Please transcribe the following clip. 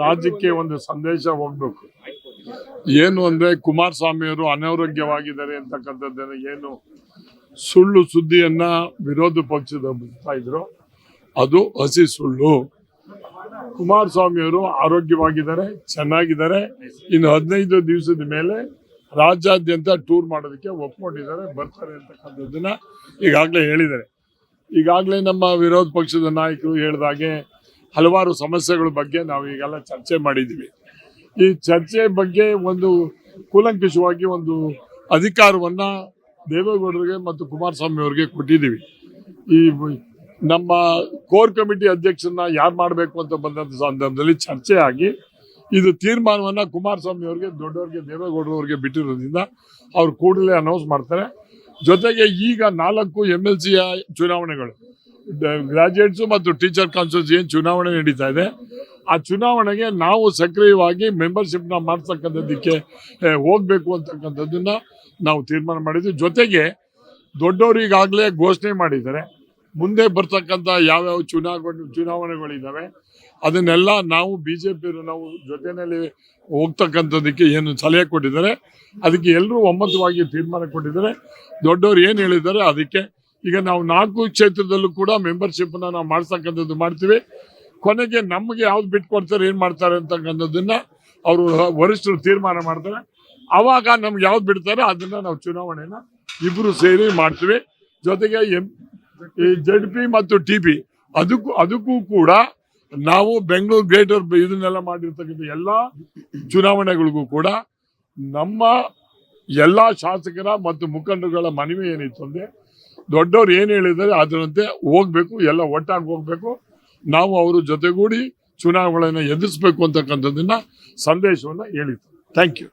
ರಾಜ್ಯಕ್ಕೆ ಒಂದು ಸಂದೇಶ ಹೋಗ್ಬೇಕು. ಏನು ಅಂದ್ರೆ ಕುಮಾರಸ್ವಾಮಿ ಅವರು ಅನಾರೋಗ್ಯವಾಗಿದ್ದಾರೆ ಅಂತಕ್ಕಂಥದ್ದನ್ನು ಏನು ಸುಳ್ಳು ಸುದ್ದಿಯನ್ನ ವಿರೋಧ ಪಕ್ಷದ ಬಿಡ್ತಾ ಇದ್ರು. ಅದು ಹಸಿ ಸುಳ್ಳು. ಕುಮಾರಸ್ವಾಮಿ ಅವರು ಆರೋಗ್ಯವಾಗಿದ್ದಾರೆ, ಚೆನ್ನಾಗಿದ್ದಾರೆ. ಇನ್ನು ಹದಿನೈದು ದಿವಸದ ಮೇಲೆ ರಾಜ್ಯಾದ್ಯಂತ ಟೂರ್ ಮಾಡೋದಕ್ಕೆ ಒಪ್ಕೊಂಡಿದ್ದಾರೆ, ಬರ್ತಾರೆ ಅಂತಕ್ಕಂಥದ್ದನ್ನ ಈಗಾಗಲೇ ಹೇಳಿದ್ದಾರೆ. ಈಗಾಗಲೇ ನಮ್ಮ ವಿರೋಧ ಪಕ್ಷದ ನಾಯಕರು ಹೇಳಿದಾಗೆ ಹಲವಾರು ಸಮಸ್ಯೆಗಳ ಬಗ್ಗೆ ನಾವು ಈಗೆಲ್ಲ ಚರ್ಚೆ ಮಾಡಿದ್ದೀವಿ. ಈ ಚರ್ಚೆ ಬಗ್ಗೆ ಒಂದು ಕೂಲಂಕಷವಾಗಿ ಒಂದು ಅಧಿಕಾರವನ್ನ ದೇವೇಗೌಡರಿಗೆ ಮತ್ತು ಕುಮಾರಸ್ವಾಮಿ ಅವರಿಗೆ ಕೊಟ್ಟಿದ್ದೀವಿ. ಈ ನಮ್ಮ ಕೋರ್ ಕಮಿಟಿ ಅಧ್ಯಕ್ಷರನ್ನ ಯಾರು ಮಾಡಬೇಕು ಅಂತ ಬಂದಂಥ ಸಂದರ್ಭದಲ್ಲಿ ಚರ್ಚೆ ಆಗಿ ಇದು ತೀರ್ಮಾನವನ್ನು ಕುಮಾರಸ್ವಾಮಿ ಅವರಿಗೆ, ದೊಡ್ಡವರಿಗೆ ದೇವೇಗೌಡರವರಿಗೆ ಬಿಟ್ಟಿರೋದ್ರಿಂದ ಅವ್ರು ಕೂಡಲೇ ಅನೌನ್ಸ್ ಮಾಡ್ತಾರೆ. ಜೊತೆಗೆ ಈಗ ನಾಲ್ಕು ಎಂ ಎಲ್ ಸಿಯ ಚುನಾವಣೆಗಳು. ಗ್ರಾಜುಯೇಟ್ಸು ಮತ್ತು ಟೀಚರ್ ಕಾನ್ಫರೆನ್ಸ್ ಏನು ಚುನಾವಣೆ ನಡೀತಾ ಇದೆ, ಆ ಚುನಾವಣೆಗೆ ನಾವು ಸಕ್ರಿಯವಾಗಿ ಮೆಂಬರ್ಶಿಪ್ನ ಮಾಡ್ತಕ್ಕಂಥದ್ದಕ್ಕೆ ಹೋಗಬೇಕು ಅಂತಕ್ಕಂಥದ್ದನ್ನ ನಾವು ತೀರ್ಮಾನ ಮಾಡಿದ್ವಿ. ಜೊತೆಗೆ ದೊಡ್ಡವರಿಗಾಗಲೇ ಘೋಷಣೆ ಮಾಡಿದ್ದಾರೆ, ಮುಂದೆ ಬರ್ತಕ್ಕಂಥ ಯಾವ್ಯಾವ ಚುನಾವಣೆ ಚುನಾವಣೆಗಳಿದ್ದಾವೆ ಅದನ್ನೆಲ್ಲ ನಾವು ಬಿ ಜೆ ನಾವು ಜೊತೆಯಲ್ಲಿ ಹೋಗ್ತಕ್ಕಂಥದ್ದಕ್ಕೆ ಏನು ಸಲಹೆ ಕೊಟ್ಟಿದ್ದಾರೆ, ಅದಕ್ಕೆ ಎಲ್ಲರೂ ಒಮ್ಮತವಾಗಿ ತೀರ್ಮಾನ ಕೊಟ್ಟಿದ್ದಾರೆ. ದೊಡ್ಡವರು ಏನು ಹೇಳಿದ್ದಾರೆ, ಅದಕ್ಕೆ ಈಗ ನಾವು ನಾಲ್ಕು ಕ್ಷೇತ್ರದಲ್ಲೂ ಕೂಡ ಮೆಂಬರ್ಶಿಪ್ ನಾವು ಮಾಡ್ತಕ್ಕಂಥದ್ದು ಮಾಡ್ತೀವಿ. ಕೊನೆಗೆ ನಮಗೆ ಯಾವ್ದು ಬಿಟ್ಕೊಡ್ತಾರೆ ಏನು ಮಾಡ್ತಾರೆ ಅಂತಕ್ಕಂಥದ್ದನ್ನ ಅವರು ವರಿಷ್ಠರು ತೀರ್ಮಾನ ಮಾಡ್ತಾರೆ. ಅವಾಗ ನಮ್ಗೆ ಯಾವ್ದು ಬಿಡ್ತಾರೆ ಅದನ್ನ ನಾವು ಚುನಾವಣೆನ ಇಬ್ರು ಸೇರಿ ಮಾಡ್ತೀವಿ. ಜೊತೆಗೆ ಎಂ, ಈ ಜೆಡ್ ಪಿ ಮತ್ತು ಟಿ ಪಿ ಅದಕ್ಕೂ ಅದಕ್ಕೂ ಕೂಡ ನಾವು ಬೆಂಗಳೂರು ಗ್ರೇಟರ್ ಇದನ್ನೆಲ್ಲ ಮಾಡಿರ್ತಕ್ಕಂಥ ಎಲ್ಲ ಚುನಾವಣೆಗಳಿಗೂ ಕೂಡ ನಮ್ಮ ಎಲ್ಲ ಶಾಸಕರ ಮತ್ತು ಮುಖಂಡರುಗಳ ಮನವಿ ಏನಿತ್ತು ಅಂದ್ರೆ ದೊಡ್ಡವ್ರು ಏನು ಹೇಳಿದ್ದಾರೆ ಅದರಂತೆ ಹೋಗ್ಬೇಕು, ಎಲ್ಲ ಒಟ್ಟಾಗಿ ಹೋಗ್ಬೇಕು. ನಾವು ಅವರು ಜೊತೆಗೂಡಿ ಚುನಾವಣೆಯನ್ನು ಎದುರಿಸಬೇಕು ಅಂತಕ್ಕಂಥದ್ದನ್ನ ಸಂದೇಶವನ್ನು ಹೇಳಿತು ಥ್ಯಾಂಕ್ ಯು